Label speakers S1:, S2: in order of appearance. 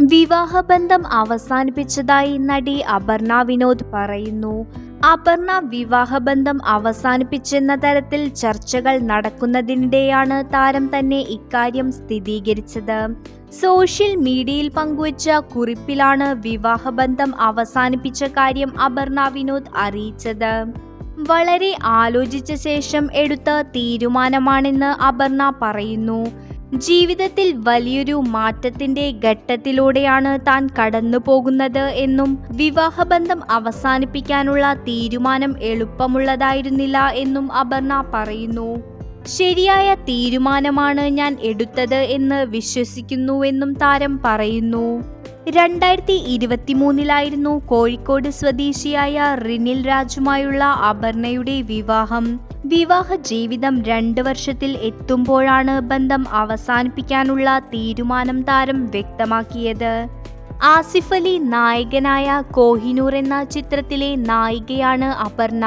S1: വിവാഹബന്ധം അവസാനിപ്പിച്ചതായി നടി അപർണ വിനോദ് പറയുന്നു. അപർണ വിവാഹബന്ധം അവസാനിപ്പിച്ചെന്ന തരത്തിൽ ചർച്ചകൾ നടക്കുന്നതിനിടെയാണ് താരം തന്നെ ഇക്കാര്യം സ്ഥിരീകരിച്ചത്. സോഷ്യൽ മീഡിയയിൽ പങ്കുവച്ച കുറിപ്പിലാണ് വിവാഹബന്ധം അവസാനിപ്പിച്ച കാര്യം അപർണ വിനോദ് അറിയിച്ചത്. വളരെ ആലോചിച്ച ശേഷം എടുത്ത തീരുമാനമാണെന്ന് അപർണ പറയുന്നു. ജീവിതത്തിൽ വലിയൊരു മാറ്റത്തിന്റെ ഘട്ടത്തിലൂടെയാണ് താൻ കടന്നു പോകുന്നത് എന്നും വിവാഹബന്ധം അവസാനിപ്പിക്കാനുള്ള തീരുമാനം എളുപ്പമുള്ളതായിരുന്നില്ല എന്നും അപർണ പറയുന്നു. ശരിയായ തീരുമാനമാണ് ഞാൻ എടുത്തത് എന്ന് വിശ്വസിക്കുന്നുവെന്നും താരം പറയുന്നു. രണ്ടായിരത്തി ഇരുപത്തിമൂന്നിലായിരുന്നു കോഴിക്കോട് സ്വദേശിയായ റിനിൽ രാജുമായുള്ള അപർണയുടെ വിവാഹം. വിവാഹ ജീവിതം രണ്ട് വർഷത്തിൽ എത്തുമ്പോഴാണ് ബന്ധം അവസാനിപ്പിക്കാനുള്ള തീരുമാനം താരം വ്യക്തമാക്കിയത്. ആസിഫ് അലി നായകനായ കോഹിനൂർ എന്ന ചിത്രത്തിലെ നായികയാണ് അപർണ.